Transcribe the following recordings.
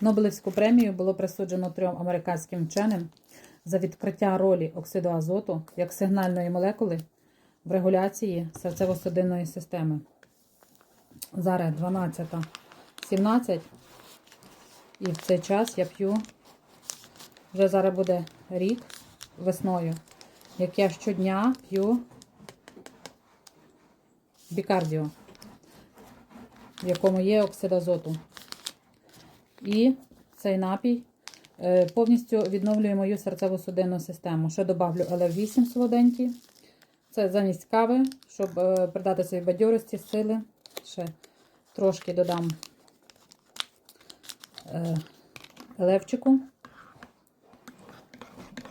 Нобелівську премію було присуджено трьом американським вченим за відкриття ролі оксиду азоту як сигнальної молекули в регуляції серцево-судинної системи. Зараз 12.17 і в цей час я п'ю, вже зараз буде рік весною, як я щодня п'ю бікардіо, в якому є оксид азоту. І цей напій е, повністю відновлює мою серцево-судинну систему. Ще добавлю ЛФ8 солоденький. Це замість кави, щоб е, придати собі бадьорості, сили. Ще трошки додам е, левчику.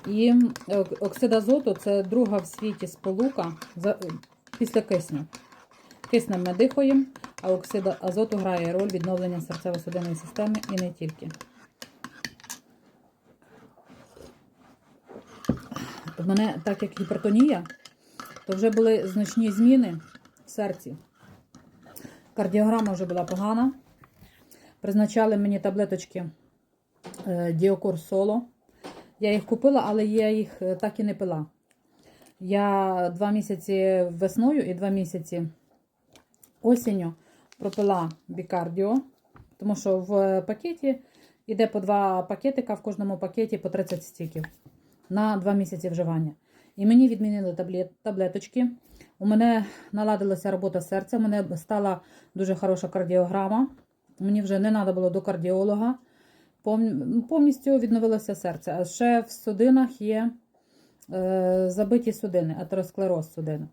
І оксид азоту це друга в світі сполука після кисню. Киснем ми дихаємо, а оксид азоту грає роль відновлення серцево-судинної системи і не тільки. В мене, так як гіпертонія, то вже були значні зміни в серці. Кардіограма вже була погана. Призначали мені таблеточки е, Діокор Соло. Я їх купила, але я їх е, так і не пила. Я два місяці весною і два місяці осінню пропила бікардіо, тому що в пакеті йде по два пакетика, в кожному пакеті по 30 стіків на два місяці вживання. І мені відмінили таблет, таблеточки. У мене наладилася робота серця, у мене стала дуже хороша кардіограма. Мені вже не треба було до кардіолога. Повністю відновилося серце. А ще в судинах є е, забиті судини, атеросклероз судин.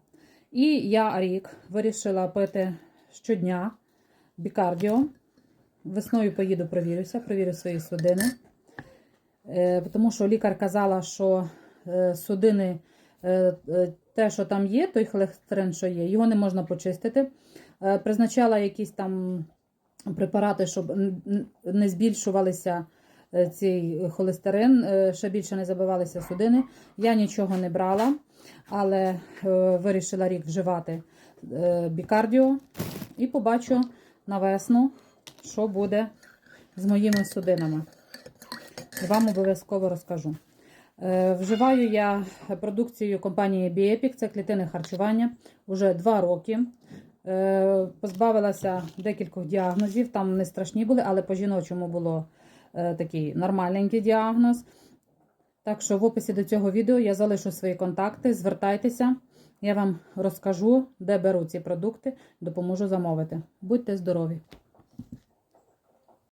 І я рік вирішила пити щодня бікардіо. Весною поїду, провірюся, провірю свої судини. Е, Тому що лікар казала, що е, судини, е, те, що там є, той холестерин, що є, його не можна почистити. Призначала якісь там препарати, щоб не збільшувалися цей холестерин, ще більше не забивалися судини. Я нічого не брала, але вирішила рік вживати бікардіо і побачу на весну, що буде з моїми судинами. Вам обов'язково розкажу. Е, Вживаю я продукцію компанії Biepic, це клітини харчування, вже 2 роки. Е, Позбавилася декількох діагнозів, там не страшні були, але по жіночому було е, такий нормальненький діагноз. Так що в описі до цього відео я залишу свої контакти. Звертайтеся, я вам розкажу, де беру ці продукти, допоможу замовити. Будьте здорові!